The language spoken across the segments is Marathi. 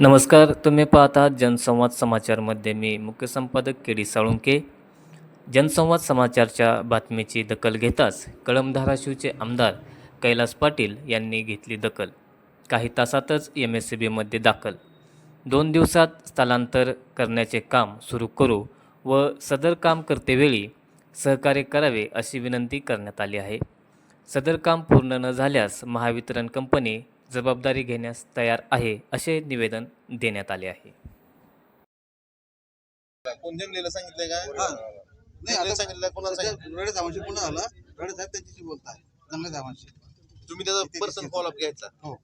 नमस्कार तुम्ही पाहता जनसंवाद समाचारमध्ये मी मुख्य संपादक के डी साळुंके. जनसंवाद समाचारच्या बातमीची दखल घेताच कळम धाराशिवचे आमदार कैलास पाटील यांनी घेतली दखल. काही तासातच एम एस सी बीमध्ये दाखल. दोन दिवसात स्थलांतर करण्याचे काम सुरू करू व सदर काम करतेवेळी सहकार्य करावे अशी विनंती करण्यात आली आहे. सदर काम पूर्ण न झाल्यास महावितरण कंपनी जबाबदारी घेण्यास तयार आहे असे निवेदन देण्यात आले आहे. कोण जमलेलं सांगितलंय हा. का नाही जमलेलं आता सांगितलं कोणाला सांगितलं रडे साहेबांशी पुन्हा आला रडे साहेब त्यांच्याशी बोलताय चांगले साहेबांशी. तुम्ही त्याचा पर्सन फॉलोअप घ्यायचा. हो.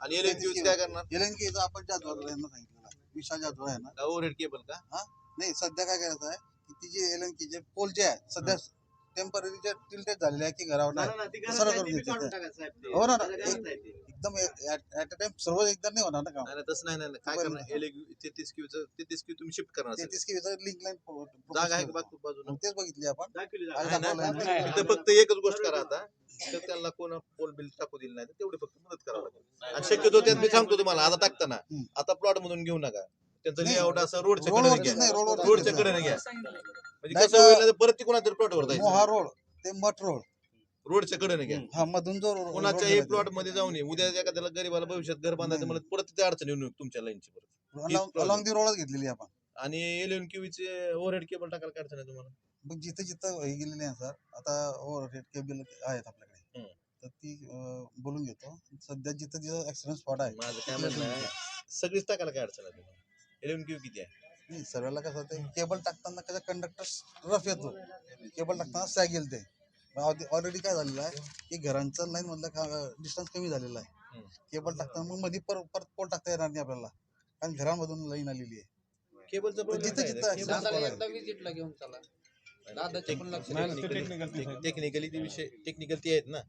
आणि एल काय करणार? एलन की इथं आपण जाधवर यांना सांगितलेलं. आहे. विशाल जाधवर आहे ना. ओव्हरहेड केबल का? हा? नाही सध्या काय करायचं आहे की ती जी एलन की जे पोल जे आहे सध्या टेंपररी जे टिल्टेड झालेले आहे की घरावर नाही? करून हो ना ना. एक- एकदम ऍट अ टाइम सर्व एकदा नाही होणार ना काम. नाही नाही, तसं नाही नाही नाही. काय. करणार? एल तेहतीस क्यूचं तेहतीस क्यू तुम्ही शिफ्ट करणार तेहतीस की लिंक लाईन जागा आहे का बाजू बाजूला तेच बघितली आपण. आज नाही, नाही. नाही. इथं फक्त एकच गोष्ट करा आता. तर त्यांना कोण पोल बिल टाकू दिलं नाही तर तेवढी फक्त मदत करावं लागेल. आणि शक्यतो त्यात मी सांगतो तुम्हाला आता टाकताना. हम्म. आता प्लॉट मधून घेऊ नका. त्यांचं नाही. लेआउट असं रोडच्या कडेने नाही, घ्या रोडच्या घ्या. कडेने घ्या. म्हणजे नाही कसं तर- होईल परत ती कोणातरी प्लॉटवर मोहा जायचं. रोड ते मठ रोड. रोडच्या कडेने घ्या. हा मधून जो रोड कोणाच्याही प्लॉटमध्ये जाऊ नये उद्या एखाद्याला गरीबाला भविष्यात घर बांधायचं. मला परत त्या अडचण येऊन तुमच्या लाईनची परत. ते अलॉंग दी रोडच घेतलेली आपण. आणि एलियन क्यूचे ओव्हरहेड केबल टाकायला काय अडचण आहे तुम्हाला? मग जिथं जिथं हे गेलेले आहे सर आता ओव्हरहेड केबल आहेत आपल्याकडे. हम्म. तर ती अं, बोलून घेतो. सध्या जिथं जिथं ऍक्सिडेंट स्पॉट आहे माझं काय म्हणणं आहे सगळीच टाकायला काय अडचण आहे तुम्हाला? एलियन क्यू किती आहे? नाही सर्वांना कसं ते केबल टाकताना कसं कंडक्टर रफ येतो. केबल टाकताना सॅग येईल ते. ऑलरेडी काय झालेलं आहे की घरांचं लाईन मधलं डिस्टन्स कमी झालेलं आहे. केबल टाकताना मग मध्ये परत परत पोल टाकता येणार नाही आपल्याला. कारण घरामधून लाईन आलेली आहे. केबलचं टेक्निकली ते विषय टेक्निकल ते आहेत ना.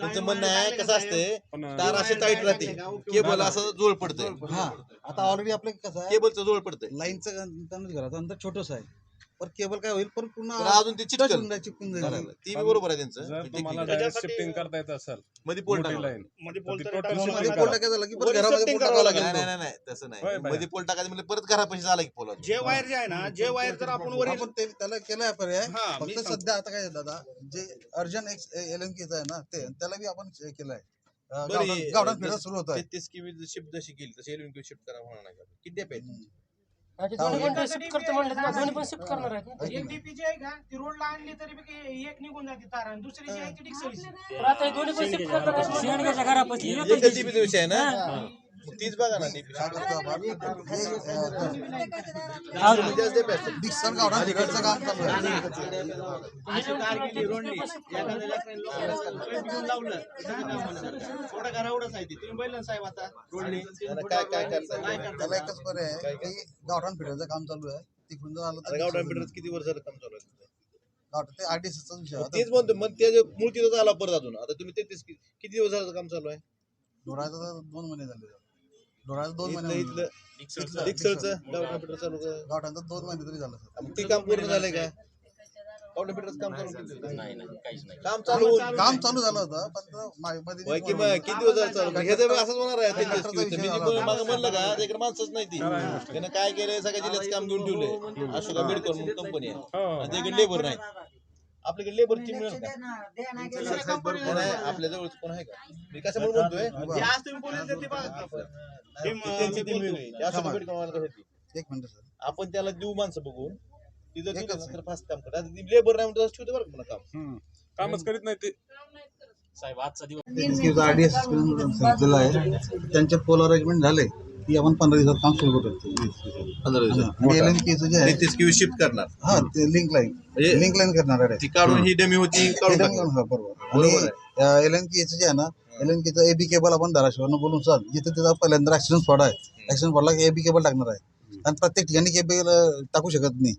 त्यांचं म्हणणं आहे कसं असते तार असे टाईट राहते. केबल असं जोड पडतंय. हा आता ऑलरेडी आपलं कसं आहे? केबलचं जोड पडतंय. लाईनचं घराचं अंतर छोटस आहे. पर केबल काय होईल? तर पुन्हा अजून ते चिटकल. चिटकून जाईल, चिपकून जाईल. ती बी बरोबर आहे त्यांचं. जर ते तुम्हाला technical. डायरेक्ट शिफ्टिंग करता येत असेल मध्ये पोल मोठी टाका. लाईन मध्ये पोलमध्ये टाकायचं झालं की परत घरामध्ये setting पोल करावं टाकावं नाही लागेल. नाही नाही नाही, तसं होय नाही बाया. मध्ये पोल टाकायचं म्हणजे परत घरापाशी झाला की पोल जे वायर जे आहे ना जे वायर जर आपण वर आपण ते त्याला केलाय पर्याय. हा, मी फक्त सांगतो. सध्या आता काय आहे दादा जे अर्जंट एल एम आहे ना ते त्याला बी आपण हे केलंय अं, बरं, गावठाण हे- गावठाण फिरत सुरू होत आहे. तेहतीस किवी शिफ्ट जशी केली तशी एलियन क्यू शिफ्ट करा होणार नाही का? किती डॅप आहेत एक डीपी जी आहे का ती रोडला आणली तरी बी काही एक निघून जाते तार आणि दुसरी जी आहे ती डिक्सरीची. एकच DP चा विषय आहे ना मग तीच बघा ना DP. हे, चालू आहे अशी तार गेली रोडनी एखाद्या लेकराने लोकांना घेऊन लावलं दहा दहा म्हणलं. थोडं घरावरच आहे ती तुम्ही बैल ना साहेब आता काय काय करताय काय करताय? त्याला एकच पर्याय आहे की गावठाण फिरायचं काम चालू आहे तिकडून जर आलं तर गावठाण किती वर्ष झालं काम चालू आहे ते आरडीसीचा विषय. तेच म्हणतो मग ते जे मूळ तिथं आला परत अजून आता तुम्ही तेहतीस कि- किती दिवस झालं काम चालू आहे डोळ्याचं तर दोन महिने झाले. डोळ्याचं दोन इथलं महिने इथलं. डिक्सलचं. चालू दोन महिने तरी झालं सर. ते काम पूर्ण झालंय का? काम चालू झालं? काम चालू होऊन- काम चालू झालं होतं पण तो मा- मध्ये होय की मग किती दिवस झालं चालू? हे जर असंच होणार आहे किलो. मी मागं म्हणलं का त्याकडे माणसंच नाही ती. त्यानं काय केलंय सगळ्या जिल्ह्यात काम घेऊन ठेवलंय. अशोका मेडिकल म्हणून कंपनी आहे. हो. त्याकडे लेबर नाही. आपल्याकडे लेबरची मिळेल का आपल्या जवळ कोण आहे का? मी कशामुळे म्हणतोय जे आज तुम्ही बोलले ते बघा ती त्यांची होती एक मिनिट सर. आपण त्याला देऊ माणसं बघून. ती जर एकच दिलं तर फास्ट काम लेबर नाही म्हणून ठेवते बरं का मला काम. कामच करीत नाही ते. आरडीएस सांगितलेलं आहे त्यांचे पोल अरेंजमेंट झाले. की आपण पंधरा दिवसात काम सुरू करू पंधरा आणि एल एन केचं जे आहे तेहतीस किलो शिफ्ट करणार. हा ते लिंक लाईन म्हणजे लिंक लाईन करणार आहे. ती काढून ही डमी होती काढून टाकणार. हा, बरोबर. बरोबर आणि एल एन केचं जे आहे ना एल एन केचं एबी केबल आपण धाराशिवरनं बोलून चाल जिथे तिथं पहिल्यांदा ऍक्सिडेंट स्पॉट आहे. ऍक्सिडेंट स्पॉटला एबी केबल टाकणार आहे. आणि प्रत्येक ठिकाणी केबल टाकू शकत नाही.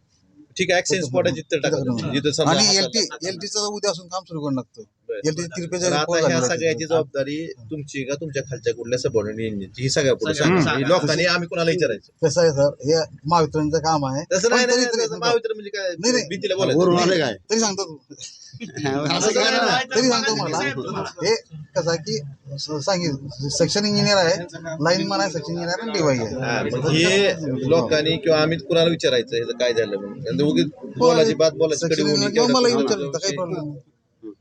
ठीक आहे ऍक्सेस स्पॉट आहे जिथं टाकायचं जिथं समजा आणि हाताला- एलटी एलटीचं उद्यापासून काम सुरू करणं लागतं आता ह्या सगळ्याची. जबाबदारी तुमची का तुमच्या खालच्या कुठल्या सबऑर्डिनेटची ही सगळ्या पुढे सांगा. ही लोकांनी आम्ही कोणाला विचारायचं? कसं आहे सर? हे महावितरणचं काम आहे. तसं नाही महावितरण म्हणजे काय? नाही. भीतीला बोलायचं. तरी सांगतो तरी सांगतो मला. हे कसं आहे की सांगितलं सेक्शन इंजिनियर आहे लाईन मॅन आहे सेक्शन इंजिनियर आणि डिवाई हा, आहे. हे लोकांनी किंवा आम्ही कुणाला विचारायचं? ह्याचं काय झालं म्हणून? उगीच बोलायची बात बोलायची मलाही विचारलं काही प्रॉब्लेम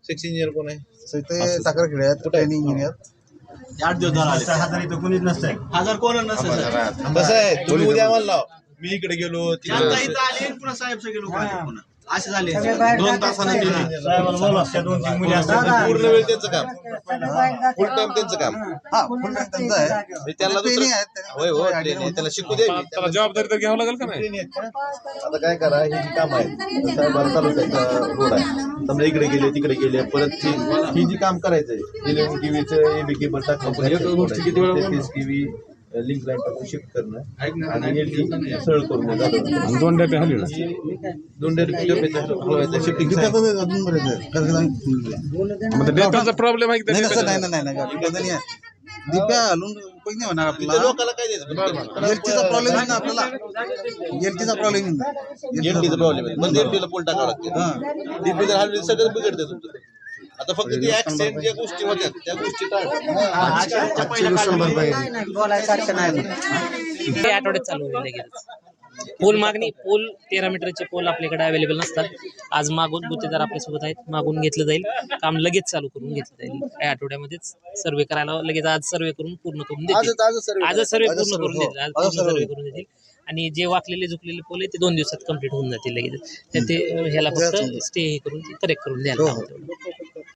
सेक्शन इंजिनियर कोण आहे? नाही ते टाकर खेळे आहेत ट्रेनिंग इंजिनियर आठ दिवस झाला. आले. हजार कोण नसतं सर कसं आहे? तुम्ही उद्या आम्हाला लाव. मी इकडे गेलो तिकडे इथं आले पुन्हा साहेब सगळे लोक आले पुन्हा. असे झाले. दोन पूर्ण वेळ त्यांचं काम. फुल टाइम त्यांचं काम. हा फुल टाइम त्यांचा आहे. त्यांना होय हो त्याला शिकू दे. त्याला जबाबदारी तर घ्यावं लागेल का नाही? आता काय करा हे जी काम आहे. साहेबाला तालुक्याचा रोड आहे समजा इकडे गेले तिकडे गेले परत ही जी काम करायचंय इलेव्हन टीव्हीचं एबी केबल टाकणं किती वेळ टीव्ही लिंक लाईन टाकून शिफ्ट करणं आणि एलटी सरळ करून दोन डबे हल्ली ना. दोन डबे शिफ्टिंग. कसं मग डेटाचा प्रॉब्लेम आहे नाही तसं नाही नाही नाही नाही. दिप्या हलून उपयोग नाही होणार आपल्याला? लोकांना काय द्यायचं? एलटीचा प्रॉब्लेम आहे ना आपल्याला? एलटीचा प्रॉब्लेम आहे. एलटीचा प्रॉब्लेम आहे. पण एलटीला पोल टाकावं लागते. डीपी जर हलवी सगळं बिघडते तुमचं. आता फक्त ती ऍक्सिडेंट ज्या गोष्टी होत्या त्या गोष्टी ते आठवड्यात चालू होईल लगेच. पोल मागणी पोल तेरा मीटरचे पोल आपल्याकडे अवेलेबल नसतात. आज मागून गुत्तेदार आपल्यासोबत आहेत मागून घेतलं जाईल. काम लगेच चालू करून घेतलं जाईल. या आठवड्यामध्येच सर्वे करायला लगेच आज सर्वे करून पूर्ण करून देतील. आजच आजच सर्व पूर्ण करून हो. देतील. आज पूर्ण सर्व सर्वे करून देतील. आणि जे वाकलेले झुकलेले पोल आहे ते दोन दिवसात कंप्लीट होऊन जातील लगेच. तर ते ह्याला फक्त स्टे करून करेक्ट करून द्यायला हो, तेवढं.